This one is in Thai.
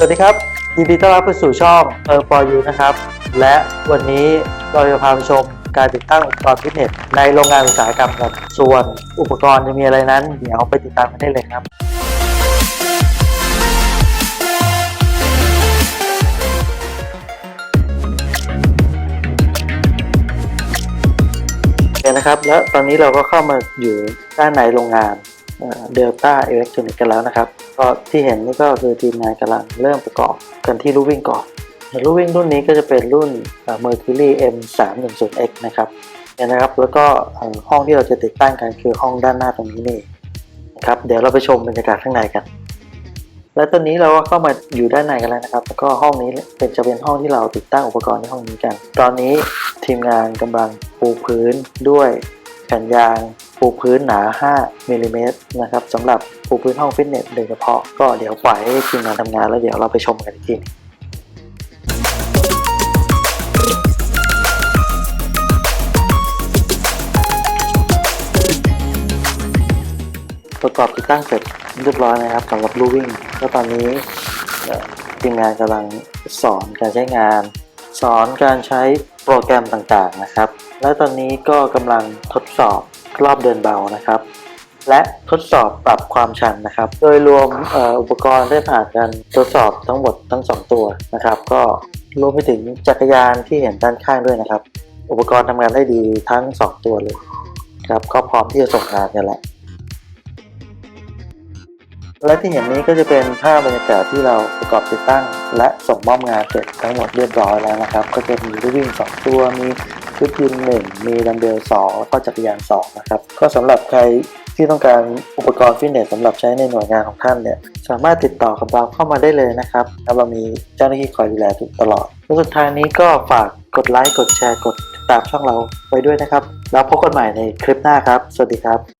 สวัสดีครับ ยินดีต้อนรับเข้าสู่ช่องเออ for you นะครับ และวันนี้เราจะพาไปชมการติดตั้งอุปกรณ์ฟิตเนสในโรงงานอุตสาหกรรมครับส่วนอุปกรณ์จะมีอะไรนั้น เดี๋ยวไปติดตามกันได้เลยครับ โอเคนะครับ แล้วตอนนี้เราก็เข้ามาอยู่ด้านในโรงงาน เดลต้าอิเล็กทรอนิกส์กันแล้วนะครับก็ที่เห็นนี่ก็คือทีมงานกำลังเริ่มประกอบกันที่ลูกวิ่งก่อนลูกวิ่งรุ่นนี้ก็จะเป็นรุ่นเอ่อ Mercury M310X นะครับเนี่ยนะครับแล้วก็ห้องที่เราจะติดตั้งกันคือห้องด้านหน้าตรงนี้นี่นะครับเดี๋ยวเราไปชมบรรยากาศข้างในกัน และตอนนี้เราก็เข้ามาอยู่ด้านในกันแล้วนะครับ แล้วก็ห้องนี้เป็นจะเป็นห้องที่เราติดตั้งอุปกรณ์ในห้องนี้กัน ตอนนี้ทีมงานกำลังปูพื้นด้วยแผ่นยาง ปูพื้นหนา 5มิลลิเมตรนะครับสำหรับปูพื้นห้องฟิตเนสโดยเฉพาะก็เดี๋ยวปล่อยให้ทีมงานทำงานแล้วเดี๋ยวเราไปชมกันอีกทีประกอบติดตั้งเสร็จเรียบร้อยนะครับสำหรับลูวิ่งแล้วตอนนี้ทีมงานกำลังสอนการใช้งาน สอนการใช้โปรแกรมต่างๆนะครับ และตอนนี้ก็กำลังทดสอบ รอบเดินเบานะครับ และทดสอบปรับความชันนะครับ โดยรวมอุปกรณ์ได้ผ่านการทดสอบทั้งหมดทั้ง 2 ตัวนะครับ ก็รวมไปถึงจักรยานที่เห็นด้านข้างด้วยนะครับ อุปกรณ์ทำงานได้ดีทั้ง 2 ตัวเลยครับก็พร้อมที่จะส่งงานกันแหละและที่เห็นนี้ก็จะเป็นภาพบรรยากาศที่เราประกอบติดตั้ง และส่งมอบงานเสร็จทั้งหมดเรียบร้อยแล้วนะครับ ก็จะมีลูกวิ่ง 2 ตัวมี ชุดยืนหนึ่งมีดัมเบล2แล้วก็จักรยานสองนะครับก็สำหรับใครที่ต้องการอุปกรณ์ฟิตเนสสำหรับใช้ในหน่วยงานของท่านเนี่ยสามารถติดต่อกับเราเข้ามาได้เลยนะครับแล้วเรามีเจ้าหน้าที่คอยดูแลทุกตลอดและสุดท้ายนี้ก็ฝากกดไลค์กดแชร์กดติดตามช่องเราไว้ด้วยนะครับ แล้วพบกันใหม่ในคลิปหน้าครับ สวัสดีครับ